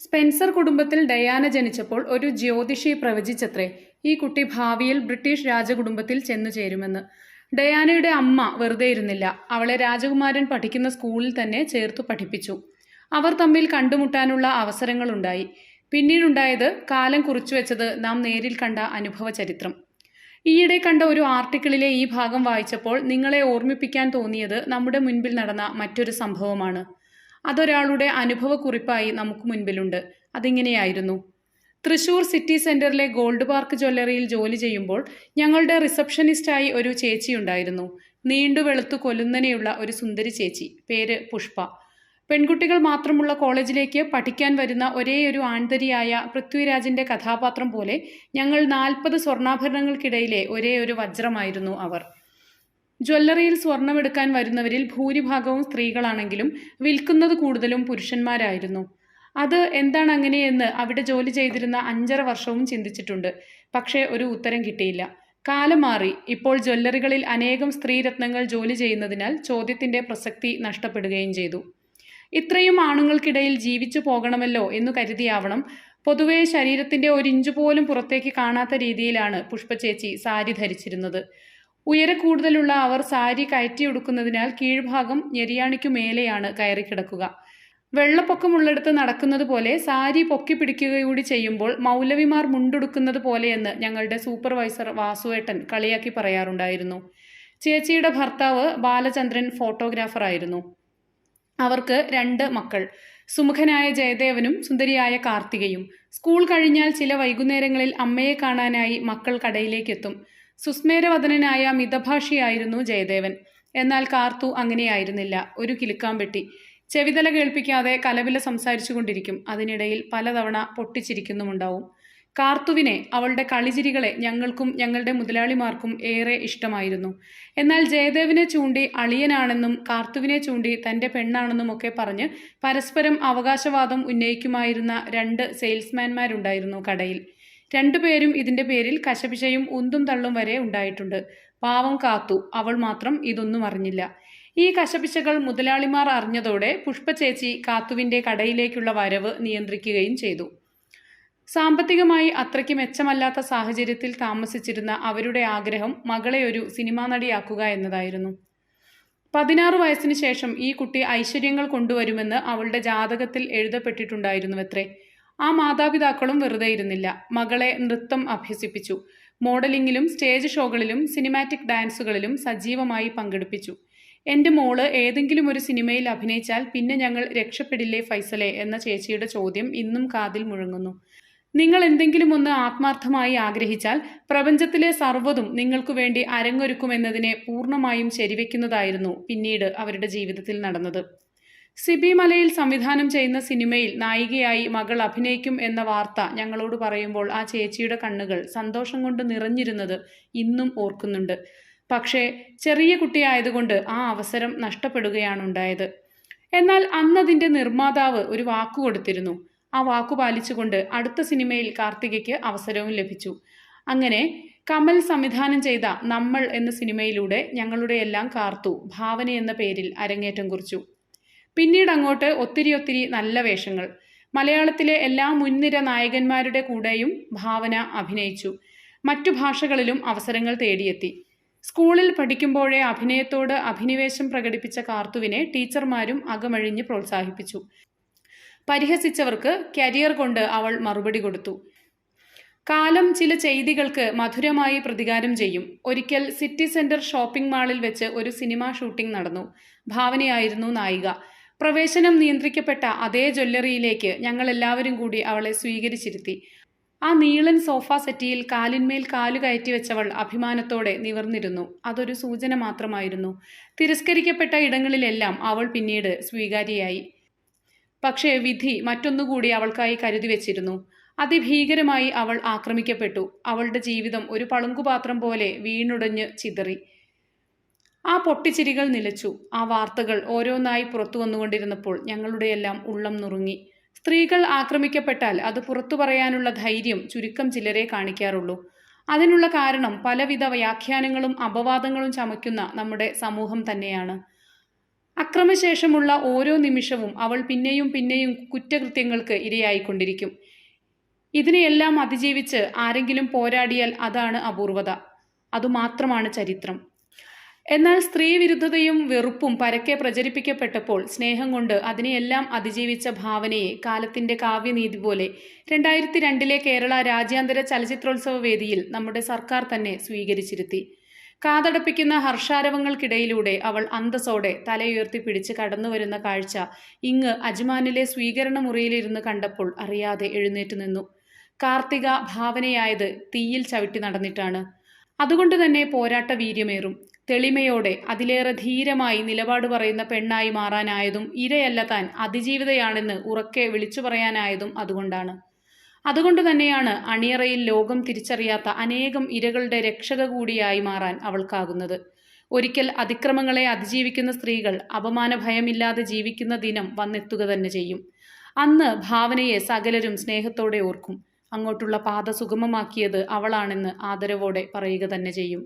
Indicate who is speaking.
Speaker 1: Spencer കുടുംബത്തിൽ Diana ജനിച്ചപ്പോൾ ഒരു ജ്യോതിഷി പ്രവചിച്ചത്രേ. ഈ കുട്ടി ഭാവിയിൽ ബ്രിട്ടീഷ് രാജകുടുംബത്തിൽ ചെന്നു ചേരുമെന്ന്. ഡയാനയുടെ അമ്മ വെറുതെ ഇരുന്നില്ല. അവളെ രാജകുമാരൻ പഠിക്കുന്ന സ്കൂളിൽ തന്നെ ചേർത്തു പഠിപ്പിച്ചു. അവർ തമ്മിൽ കണ്ടുമുട്ടാനുള്ള അവസരങ്ങളുണ്ടായി. പിന്നീടുണ്ടായത് കാലം കുറിച്ചു വെച്ചത് നാം നേരിൽ കണ്ട അനുഭവ ചരിത്രം. ഈയിടെ കണ്ട ഒരു ആർട്ടിക്കിളിലെ ഈ ഭാഗം വായിച്ചപ്പോൾ നിങ്ങളെ ഓർമ്മിപ്പിക്കാൻ തോന്നിയത് നമ്മുടെ മുൻപിൽ നടന്ന മറ്റൊരു സംഭവമാണ്. അതൊരാളുടെ അനുഭവക്കുറിപ്പായി നമുക്ക് മുൻപിലുണ്ട്. അതിങ്ങനെയായിരുന്നു. തൃശൂർ സിറ്റി സെന്ററിലെ ഗോൾഡ് പാർക്ക് ജ്വല്ലറിയിൽ ജോലി ചെയ്യുമ്പോൾ ഞങ്ങളുടെ റിസപ്ഷനിസ്റ്റായി ഒരു ചേച്ചിയുണ്ടായിരുന്നു നീണ്ടു വെളുത്തു കൊലുന്നനെയുള്ള ഒരു സുന്ദരി ചേച്ചി. പേര് പുഷ്പ. പെൺകുട്ടികൾ മാത്രമുള്ള കോളേജിലേക്ക് പഠിക്കാൻ വരുന്ന ഒരേയൊരു ആൺതരിയായ പൃഥ്വിരാജിന്റെ കഥാപാത്രം പോലെ ഞങ്ങൾ നാൽപ്പത് സ്വർണാഭരണങ്ങൾക്കിടയിലെ ഒരേ ഒരു വജ്രമായിരുന്നു അവർ. ജ്വല്ലറിയിൽ സ്വർണമെടുക്കാൻ വരുന്നവരിൽ ഭൂരിഭാഗവും സ്ത്രീകളാണെങ്കിലും വിൽക്കുന്നത് കൂടുതലും പുരുഷന്മാരായിരുന്നു. അത് എന്താണ് അങ്ങനെയെന്ന് അവിടെ ജോലി ചെയ്തിരുന്ന അഞ്ചര വർഷവും ചിന്തിച്ചിട്ടുണ്ട്. പക്ഷേ ഒരു ഉത്തരം കിട്ടിയില്ല. കാലം മാറി. ഇപ്പോൾ ജ്വല്ലറികളിൽ അനേകം സ്ത്രീരത്നങ്ങൾ ജോലി ചെയ്യുന്നതിനാൽ ചോദ്യത്തിന്റെ പ്രസക്തി നഷ്ടപ്പെടുകയും ചെയ്തു. ഇത്രയും ആണുങ്ങൾക്കിടയിൽ ജീവിച്ചു പോകണമല്ലോ എന്ന് കരുതിയാവണം. പൊതുവെ ശരീരത്തിന്റെ ഒരു ഇഞ്ചു പോലും പുറത്തേക്ക് കാണാത്ത രീതിയിലാണ് പുഷ്പചേച്ചി സാരി ധരിച്ചിരുന്നത്. ഉയരെ കൂടുതലുള്ള അവർ സാരി കയറ്റിയൊടുക്കുന്നതിനാൽ കീഴ്ഭാഗം ഞെരിയാണിക്കു മേലെയാണ് കയറിക്കിടക്കുക വെള്ളപ്പൊക്കമുള്ളിടത്ത് നടക്കുന്നത് പോലെ സാരി പൊക്കി പിടിക്കുകയൂടി ചെയ്യുമ്പോൾ മൗലവിമാർ മുണ്ടുടുക്കുന്നത് പോലെയെന്ന് ഞങ്ങളുടെ സൂപ്പർവൈസർ വാസുവേട്ടൻ കളിയാക്കി പറയാറുണ്ടായിരുന്നു. ചേച്ചിയുടെ ഭർത്താവ് ബാലചന്ദ്രൻ ഫോട്ടോഗ്രാഫറായിരുന്നു. അവർക്ക് രണ്ട് മക്കൾ സുമുഖനായ ജയദേവനും സുന്ദരിയായ കാർത്തികയും. സ്കൂൾ കഴിഞ്ഞാൽ ചില വൈകുന്നേരങ്ങളിൽ അമ്മയെ കാണാനായി മക്കൾ കടയിലേക്കെത്തും. സുസ്മേരവദനായ മിതഭാഷിയായിരുന്നു ജയദേവൻ. എന്നാൽ കാർത്തു അങ്ങനെയായിരുന്നില്ല. ഒരു കിലുക്കാൻ കിലുക്കാമ്പെട്ടി ചെവിതല കേൾപ്പിക്കാതെ കലവില സംസാരിച്ചു കൊണ്ടിരിക്കും അതിനിടയിൽ പലതവണ പൊട്ടിച്ചിരിക്കുന്നുമുണ്ടാവും. കാർത്തുവിനെ അവളുടെ കളിചിരികളെ ഞങ്ങൾക്കും ഞങ്ങളുടെ മുതലാളിമാർക്കും ഏറെ ഇഷ്ടമായിരുന്നു. എന്നാൽ ജയദേവിനെ ചൂണ്ടി അളിയനാണെന്നും കാർത്തുവിനെ ചൂണ്ടി തന്റെ പെണ്ണാണെന്നും ഒക്കെ പറഞ്ഞ് പരസ്പരം അവകാശവാദം ഉന്നയിക്കുമായിരുന്ന രണ്ട് സെയിൽസ്മാൻമാരുണ്ടായിരുന്നു കടയിൽ. രണ്ടുപേരും ഇതിന്റെ പേരിൽ കശപിശയും ഉന്തും തള്ളും വരെ ഉണ്ടായിട്ടുണ്ട്. പാവം കാത്തു. അവൾ മാത്രം ഇതൊന്നും അറിഞ്ഞില്ല. ഈ കശപിശകൾ മുതലാളിമാർ അറിഞ്ഞതോടെ പുഷ്പചേച്ചി കാത്തുവിന്റെ കടയിലേക്കുള്ള വരവ് നിയന്ത്രിക്കുകയും ചെയ്തു. സാമ്പത്തികമായി അത്രയ്ക്ക് മെച്ചമല്ലാത്ത സാഹചര്യത്തിൽ താമസിച്ചിരുന്ന അവരുടെ ആഗ്രഹം മകളെ ഒരു സിനിമാ നടിയാക്കുക എന്നതായിരുന്നു. പതിനാറ് വയസ്സിന് ശേഷം ഈ കുട്ടി ഐശ്വര്യങ്ങൾ കൊണ്ടുവരുമെന്ന് അവളുടെ ജാതകത്തിൽ എഴുതപ്പെട്ടിട്ടുണ്ടായിരുന്നുവത്രേ. ആ മാതാപിതാക്കളും വെറുതെ ഇരുന്നില്ല. മകളെ നൃത്തം അഭ്യസിപ്പിച്ചു. മോഡലിംഗിലും സ്റ്റേജ് ഷോകളിലും സിനിമാറ്റിക് ഡാൻസുകളിലും സജീവമായി പങ്കെടുപ്പിച്ചു. എന്റെ മോൾ ഏതെങ്കിലും ഒരു സിനിമയിൽ അഭിനയിച്ചാൽ പിന്നെ ഞങ്ങൾ രക്ഷപ്പെടില്ലേ ഫൈസലെ? എന്ന ചേച്ചിയുടെ ചോദ്യം ഇന്നും കാതിൽ മുഴങ്ങുന്നു. നിങ്ങൾ എന്തെങ്കിലും ഒന്ന് ആത്മാർത്ഥമായി ആഗ്രഹിച്ചാൽ പ്രപഞ്ചത്തിലെ സർവതും നിങ്ങൾക്കു വേണ്ടി അരങ്ങൊരുക്കുമെന്നതിനെ പൂർണമായും ശരിവെക്കുന്നതായിരുന്നു പിന്നീട് അവരുടെ ജീവിതത്തിൽ നടന്നത്. സിബി മലയിൽ സംവിധാനം ചെയ്യുന്ന സിനിമയിൽ നായികയായി മകൾ അഭിനയിക്കും എന്ന വാർത്ത ഞങ്ങളോട് പറയുമ്പോൾ ആ ചേച്ചിയുടെ കണ്ണുകൾ സന്തോഷം കൊണ്ട് നിറഞ്ഞിരുന്നത് ഇന്നും ഓർക്കുന്നുണ്ട്. പക്ഷേ ചെറിയ കുട്ടിയായതുകൊണ്ട് ആ അവസരം നഷ്ടപ്പെടുകയാണുണ്ടായത് എന്നാൽ അന്നതിന്റെ നിർമ്മാതാവ് ഒരു വാക്കു കൊടുത്തിരുന്നു. ആ വാക്കു പാലിച്ചുകൊണ്ട് അടുത്ത സിനിമയിൽ കാർത്തികയ്ക്ക് അവസരവും ലഭിച്ചു. അങ്ങനെ കമൽ സംവിധാനം ചെയ്ത നമ്മൾ എന്ന സിനിമയിലൂടെ ഞങ്ങളുടെ എല്ലാം കാർത്തു ഭാവന എന്ന പേരിൽ അരങ്ങേറ്റം കുറിച്ചു. പിന്നീട് അങ്ങോട്ട് ഒത്തിരി ഒത്തിരി നല്ല വേഷങ്ങൾ. മലയാളത്തിലെ എല്ലാ മുൻനിര നായകന്മാരുടെ കൂടെയും ഭാവന അഭിനയിച്ചു. മറ്റു ഭാഷകളിലും അവസരങ്ങൾ തേടിയെത്തി. സ്കൂളിൽ പഠിക്കുമ്പോഴേ അഭിനയത്തോട് അഭിനിവേശം പ്രകടിപ്പിച്ച കാർത്തുവിനെ ടീച്ചർമാരും അകമഴിഞ്ഞ് പ്രോത്സാഹിപ്പിച്ചു. പരിഹസിച്ചവർക്ക് കരിയർ കൊണ്ട് അവൾ മറുപടി കൊടുത്തു. കാലം ചില ചെയ്തികൾക്ക് മധുരമായി പ്രതികാരം ചെയ്യും. ഒരിക്കൽ സിറ്റി സെന്റർ ഷോപ്പിംഗ് മാളിൽ വെച്ച് ഒരു സിനിമാ ഷൂട്ടിംഗ് നടന്നു. ഭാവനയായിരുന്നു നായിക. പ്രവേശനം നിയന്ത്രിക്കപ്പെട്ട അതേ ജ്വല്ലറിയിലേക്ക് ഞങ്ങൾ എല്ലാവരും കൂടി അവളെ സ്വീകരിച്ചിരുത്തി. ആ നീളൻ സോഫ സെറ്റിയിൽ കാലിന്മേൽ കാലു കയറ്റി വെച്ചവൾ അഭിമാനത്തോടെ നിവർന്നിരുന്നു. അതൊരു സൂചന മാത്രമായിരുന്നു. തിരസ്കരിക്കപ്പെട്ട ഇടങ്ങളിലെല്ലാം അവൾ പിന്നീട് സ്വീകാര്യയായി. പക്ഷേ വിധി മറ്റൊന്നുകൂടി അവൾക്കായി കരുതി വെച്ചിരുന്നു. അതിഭീകരമായി അവൾ ആക്രമിക്കപ്പെട്ടു. അവളുടെ ജീവിതം ഒരു പളുങ്കുപാത്രം പോലെ വീണുടഞ്ഞ് ചിതറി. ആ പൊട്ടിച്ചിരികൾ നിലച്ചു. ആ വാർത്തകൾ ഓരോന്നായി പുറത്തു വന്നുകൊണ്ടിരുന്നപ്പോൾ ഞങ്ങളുടെയെല്ലാം ഉള്ളം നുറുങ്ങി. സ്ത്രീകൾ ആക്രമിക്കപ്പെട്ടാൽ അത് പുറത്തു പറയാനുള്ള ധൈര്യം ചുരുക്കം ചിലരെ കാണിക്കാറുള്ളൂ. അതിനുള്ള കാരണം പലവിധ വ്യാഖ്യാനങ്ങളും അപവാദങ്ങളും ചമയ്ക്കുന്ന നമ്മുടെ സമൂഹം തന്നെയാണ്. അക്രമശേഷമുള്ള ഓരോ നിമിഷവും അവൾ പിന്നെയും പിന്നെയും കുറ്റകൃത്യങ്ങൾക്ക് ഇരയായിക്കൊണ്ടിരിക്കും. ഇതിനെയെല്ലാം അതിജീവിച്ച് ആരെങ്കിലും പോരാടിയാൽ അതാണ് അപൂർവത അതുമാത്രമാണ് ചരിത്രം. എന്നാൽ സ്ത്രീ വിരുദ്ധതയും വെറുപ്പും പരക്കെ പ്രചരിപ്പിക്കപ്പെട്ടപ്പോൾ സ്നേഹം കൊണ്ട് അതിനെയെല്ലാം അതിജീവിച്ച ഭാവനയെ കാലത്തിന്റെ കാവ്യനീതി പോലെ രണ്ടായിരത്തി രണ്ടിലെ കേരള രാജ്യാന്തര ചലച്ചിത്രോത്സവ വേദിയിൽ നമ്മുടെ സർക്കാർ തന്നെ സ്വീകരിച്ചിരുത്തി. കാതടപ്പിക്കുന്ന ഹർഷാരവങ്ങൾക്കിടയിലൂടെ അവൾ അന്തസ്സോടെ തലയുയർത്തി പിടിച്ച് കടന്നുവരുന്ന കാഴ്ച ഇങ്ങ് അജ്മാനിലെ സ്വീകരണ മുറിയിലിരുന്ന് കണ്ടപ്പോൾ അറിയാതെ എഴുന്നേറ്റ് നിന്നു. കാർത്തിക ഭാവനയായത് തീയിൽ ചവിട്ടി നടന്നിട്ടാണ്. അതുകൊണ്ട് തന്നെ പോരാട്ട വീര്യമേറും തെളിമയോടെ അതിലേറെ ധീരമായി നിലപാട് പറയുന്ന പെണ്ണായി മാറാനായതും ഇരയല്ല താൻ അതിജീവിതയാണെന്ന് ഉറക്കെ വിളിച്ചു പറയാനായതും അതുകൊണ്ടാണ്. അതുകൊണ്ട് തന്നെയാണ് അണിയറയിൽ ലോകം തിരിച്ചറിയാത്ത അനേകം ഇരകളുടെ രക്ഷക കൂടിയായി മാറാൻ അവൾക്കാകുന്നത്. ഒരിക്കൽ അതിക്രമങ്ങളെ അതിജീവിക്കുന്ന സ്ത്രീകൾ അപമാന ഭയമില്ലാതെ ജീവിക്കുന്ന ദിനം വന്നെത്തുക തന്നെ ചെയ്യും. അന്ന് ഭാവനയെ സകലരും സ്നേഹത്തോടെ ഓർക്കും. അങ്ങോട്ടുള്ള പാത സുഗമമാക്കിയത് അവളാണെന്ന് ആദരവോടെ പറയുക തന്നെ ചെയ്യും